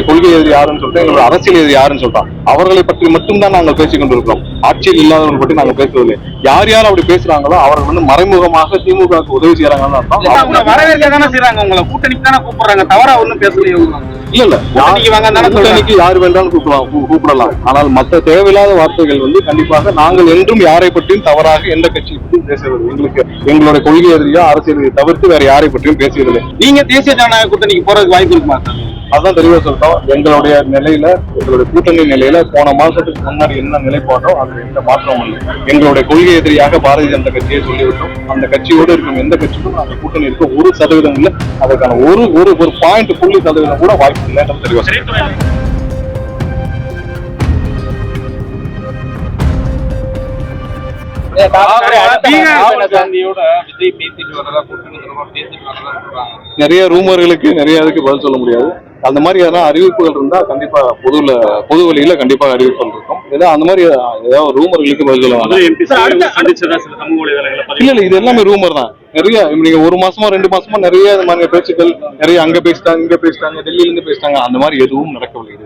எங்களுடைய கொள்கை எதிரி யாருன்னு சொல்லிட்டு எங்களுடைய அரசியல் எதிரி யாருன்னு சொல்றான் அவர்களை பற்றி மட்டும்தான் நாங்கள் பேசிக் கொண்டிருக்கிறோம். ஆட்சியில் இல்லாதவர்கள் பற்றி நாங்கள் பேசுவதில்லை யார் யார் அப்படி பேசுறாங்களோ அவர்கள் வந்து மறைமுகமாக திமுக உதவி செய்யறாங்கன்னு வரவேற்க தானே செய்றாங்க. உங்களை கூட்டணிக்கு தானே கூப்பிடுறாங்க. தவறா ஒண்ணும் பேசலையே இல்ல இல்ல. கூட்டணிக்கு யார் வேண்டாலும் கூப்பிடலாம் கூப்பிடலாம். ஆனால் மற்ற தேவையில்லாத வார்த்தைகள் வந்து கண்டிப்பாக நாங்கள் என்றும் யாரை பற்றியும் தவறாக எந்த கட்சியை பற்றியும் பேசுவதில்லை எங்களுக்கு எங்களுடைய கொள்கை எதிரியோ அரசியல் தவிர்த்து வேற யாரை பற்றியும் பேசுவதில்லை நீங்க தேசிய ஜனநாயக கூட்டணிக்கு போறதுக்கு வாய்ப்பு இருக்குமா? சார் அதான் தெளிவா சொல்லிட்டோம் எங்களுடைய நிலையில எங்களுடைய கூட்டணி நிலையில போன மாசத்துக்கு முன்னாடி என்ன நிலைப்பாட்டோ அதுல எந்த மாற்றமும் இல்லை எங்களுடைய கொள்கை எதிரியாக பாரதிய ஜனதா கட்சியை சொல்லிவிட்டோம். அந்த கட்சியோடு இருக்கும் எந்த கட்சிக்கும் அந்த கூட்டணி இருக்க ஒரு சதவீதம் இல்லை. அதற்கான ஒரு ஒரு ஒரு பாயிண்ட் புள்ளி சதவீதம் கூட வாய்ப்பு வரதா சொல்றாங்க. நிறைய ரூமர்களுக்கு நிறைய இதுக்கு பதில் சொல்ல முடியாது. அந்த மாதிரி எதனா அறிவிப்புகள் இருந்தா கண்டிப்பா பொதுல பொது வழியில கண்டிப்பா அறிவிப்புகள் இருக்கும். ஏதோ அந்த மாதிரி ஏதாவது ரூமர்களுக்கு பதில் இல்ல இல்ல இது எல்லாமே ரூமர் தான். நிறைய நீங்க ஒரு மாசமா ரெண்டு மாசமா நிறைய இந்த மாதிரி பேச்சுக்கள் நிறைய அங்க பேசிட்டாங்க இங்க பேசிட்டாங்க டெல்லியில இருந்து பேசிட்டாங்க அந்த மாதிரி எதுவும் நடக்கவில்லை.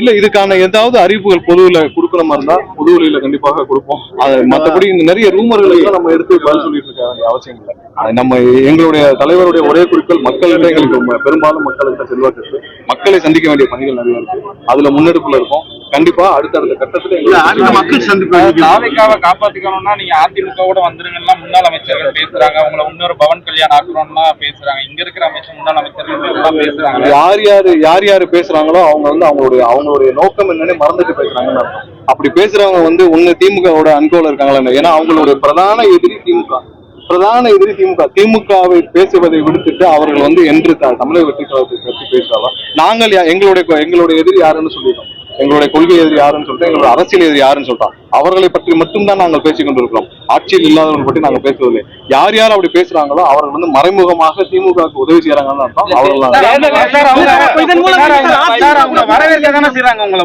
இல்ல இதுக்கான ஏதாவது அறிவிப்புகள் பொதுவில் கொடுக்குற மாதிரி இருந்தா பொதுவெளியில கண்டிப்பாக கொடுப்போம். அது மத்தபடி இந்த நிறைய ரூமர்களை நம்ம எடுத்து பதில் சொல்லிட்டு இருக்க வேண்டிய அவசியம் இல்லை. அது நம்ம எங்களுடைய தலைவருடைய ஒரே குறிக்கோள் மக்கள்கிட்ட எங்களுக்கு பெரும்பாலும் மக்கள்கிட்ட செல்வாக்கு இருக்கு. மக்களை சந்திக்க வேண்டிய பணிகள் நிறைய இருக்கு. அதுல முன்னெடுப்புல இருக்கும். கண்டிப்பா அடுத்தடுத்த கட்டத்துல எங்களுக்கு மக்கள் சந்திப்பு தாவைக்காவை காப்பாத்திக்கணும்னா நீங்க அதிமுகவோட வந்துருங்கன்னா முன்னாள் அமைச்சர்கள் பேசுறாங்க. உங்களை இன்னொரு பவன் கல்யாணம் ஆக்கணும்னா பேசுறாங்க. இங்க இருக்கிற அமைச்சர் முன்னாள் அமைச்சர்கள் எல்லாம் பேசுறாங்க. யார் யாரு யார் யாரு பேசுறாங்களோ அவங்க வந்து அவங்களுடைய அவங்களுடைய நோக்கம் என்னன்னு மறந்துட்டு பேசுறாங்கன்னு அர்த்தம். அப்படி பேசுறவங்க வந்து ஒண்ணு திமுகவோட அன்கோல இருக்காங்களா ஏன்னா அவங்களுடைய பிரதான எதிரி திமுக. பிரதான எதிரி திமுக. திமுகவை பேசுவதை விடுத்துட்டு அவர்கள் வந்து என்று த- தமிழக வெற்றி கழகத்தை பற்றி பேசுறாங்க நாங்கள் எங்களுடைய எங்களுடைய எதிரி யாருன்னு சொல்லிட்டோம். எங்களுடைய கொள்கை எதிரி யாருன்னு சொல்லிட்டு எங்களுடைய அரசியல் எதிரி யாருன்னு சொல்றோம் அவர்களை பற்றி மட்டும்தான் நாங்கள் பேசிக் கொண்டிருக்கிறோம். ஆட்சியில் இல்லாதவர்கள் பற்றி நாங்கள் பேசுவதில்லை. யார் யார் அப்படி பேசுறாங்களோ அவர்கள் வந்து மறைமுகமாக திமுக உதவி செய்யறாங்கன்னு அர்த்தம். அவர்கள்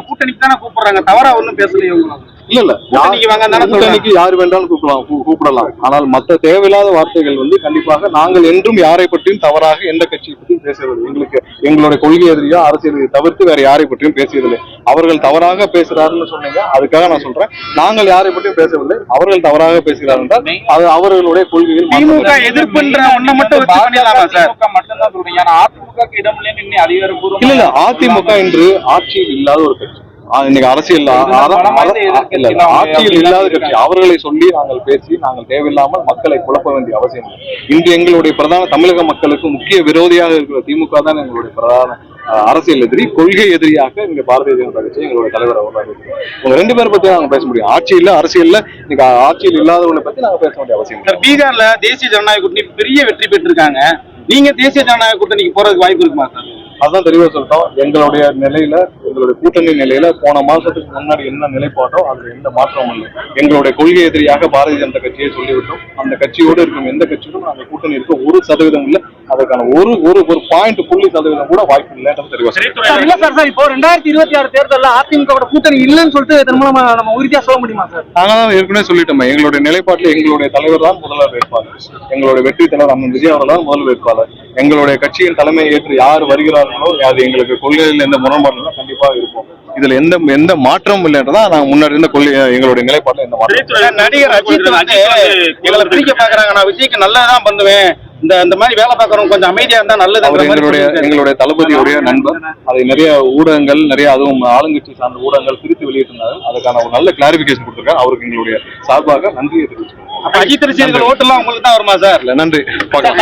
கூட்டணிக்கு தானே கூப்பிடுறாங்க. தவறா ஒண்ணும் பேசலையே இல்ல இல்ல. கூட்டணிக்கு யார் வேண்டாலும் கூப்பிடலாம் கூப்பிடலாம். ஆனால் மற்ற தேவையில்லாத வார்த்தைகள் வந்து கண்டிப்பாக நாங்கள் என்றும் யாரை பற்றியும் தவறாக எந்த கட்சியை பற்றியும் பேசுவதில்லை எங்களுக்கு எங்களுடைய கொள்கை எதிரியோ அரசியல் தவிர்த்து வேற யாரை பற்றியும் பேசியதில்லை. அவர்கள் தவறாக பேசுறாருன்னு சொன்னீங்க அதுக்காக நான் சொல்றேன். நாங்கள் யாரை பற்றியும் பேசவில்லை. அவர்கள் தவறாக பேசுகிறார் என்றால் அது அவர்களுடைய கொள்கையில் மாற்றம் திமுக இல்லை. எதிர்ப்புன்ற ஒண்ணை மட்டும் வச்சு பண்ணிடலாமா சார்? திமுக மட்டும் தான் சொல்றீங்க அதிகாரப்பூர்வமா இல்ல இல்ல. அதிமுக இன்று ஆட்சியில் இல்லாத ஒரு கட்சி. ஆ, இன்னைக்கு அரசியல் ஆ- ஆ- பலம் வாய்ந்த இல்ல, எதிர்க்கட்சி இல்ல, தான் ஆட்சியில் இல்லாத கட்சி. அவர்களை சொல்லி நாங்கள் பேசி நாங்கள் தேவையில்லாமல் மக்களை குழப்ப வேண்டிய அவசியம் இல்லை. இன்று எங்களுடைய பிரதான தமிழக மக்களுக்கு முக்கிய விரோதியாக இருக்கிற திமுக தான் எங்களுடைய பிரதான அரசியல் எதிரி. கொள்கை எதிரியாக இங்க பாரதிய ஜனதா கட்சி எங்களுடைய தலைவர் அவர் உங்க ரெண்டு பேரை பத்தி நாங்க பேச முடியும். ஆட்சியில் அரசியல்ல இன்னைக்கு ஆட்சியில் இல்லாதவர்களை பத்தி நாங்க பேச வேண்டிய அவசியம் இல்லை. சார் பீகார்ல தேசிய ஜனநாயக கூட்டணி பெரிய வெற்றி பெற்றிருக்காங்க. நீங்க தேசிய ஜனநாயக கூட்டணிக்கு போறதுக்கு வாய்ப்பு இருக்குமா சார்? அதான் தெளிவா சொல்லிட்டோம். எங்களுடைய நிலையில எங்களுடைய கூட்டணி நிலையில போன மாசத்துக்கு முன்னாடி என்ன நிலைப்பாட்டோ அதுல எந்த மாற்றமும் இல்லை. எங்களுடைய கொள்கை எதிரியாக பாரதிய ஜனதா கட்சியை சொல்லிவிட்டோம். அந்த கட்சியோடு இருக்கும் எந்த கட்சிக்கும் அந்த கூட்டணி இருக்க ஒரு சதவீதம் இல்லை. அதற்கான ஒரு ஒரு ஒரு பாயிண்ட் புள்ளி சதவீதம் கூட வாய்ப்பு இல்லைன்றது. சார் இல்ல சார் சார் இப்போ ரெண்டாயிரத்தி இருபத்தி ஆறு தேர்தல்ல அதிமுக கூட்டணி இல்லைன்னு சொல்லிட்டு இதன் மூலமா நம்ம உறுதியா சொல்ல முடியுமா சார்? நாங்க தான் ஏற்கனவே சொல்லிட்டோமே. எங்களுடைய நிலைப்பாட்டில் எங்களுடைய தலைவர் தான் முதல்வர் வேட்பாளர். எங்களுடைய வெற்றி தலைவர் அண்ணன் விஜய் அவர்கள் தான் முதல் வேட்பாளர். எங்களுடைய கட்சியின் தலைமை ஏற்று யார் வருகிறார்களோ அது எங்களுக்கு கொள்கையில் எந்த முரண்பாடுகளும் கண்டிப்பாக இருக்கும் இதுல எந்த எந்த மாற்றமும் இல்லைன்றதா நாங்க முன்னாடி இருந்த கொள்கை எங்களுடைய நிலைப்பாட்டில் எந்த மாற்றம் நடிகர் அஜித் வந்து எங்களை பிரிக்க பாக்குறாங்க நான் விஜய்க்கு நல்லதான் பண்ணுவேன். இந்த இந்த மாதிரி வேலை பார்க்கறவங்க கொஞ்சம் அமைதியா இருந்தா நல்லது எங்களுடைய எங்களுடைய தளபதியுடைய நண்பர். அதை நிறைய ஊடகங்கள் நிறைய அதுவும் ஆளுங்கட்சி சார்ந்த ஊடகங்கள் பிரித்து வெளியிட்டிருந்தார்கள் அதுக்கான ஒரு நல்ல கிளாரிபிகேஷன் கொடுத்திருக்காரு. அவருக்கு எங்களுடைய சார்பாக நன்றியை தெரிவிச்சுக்கிறோம். அப்ப அஜித் ரசிகர்கள் ஓட்டு எல்லாம் உங்களுக்கு தான் வருமா சார்? இல்ல நன்றி. பார்க்கலாம்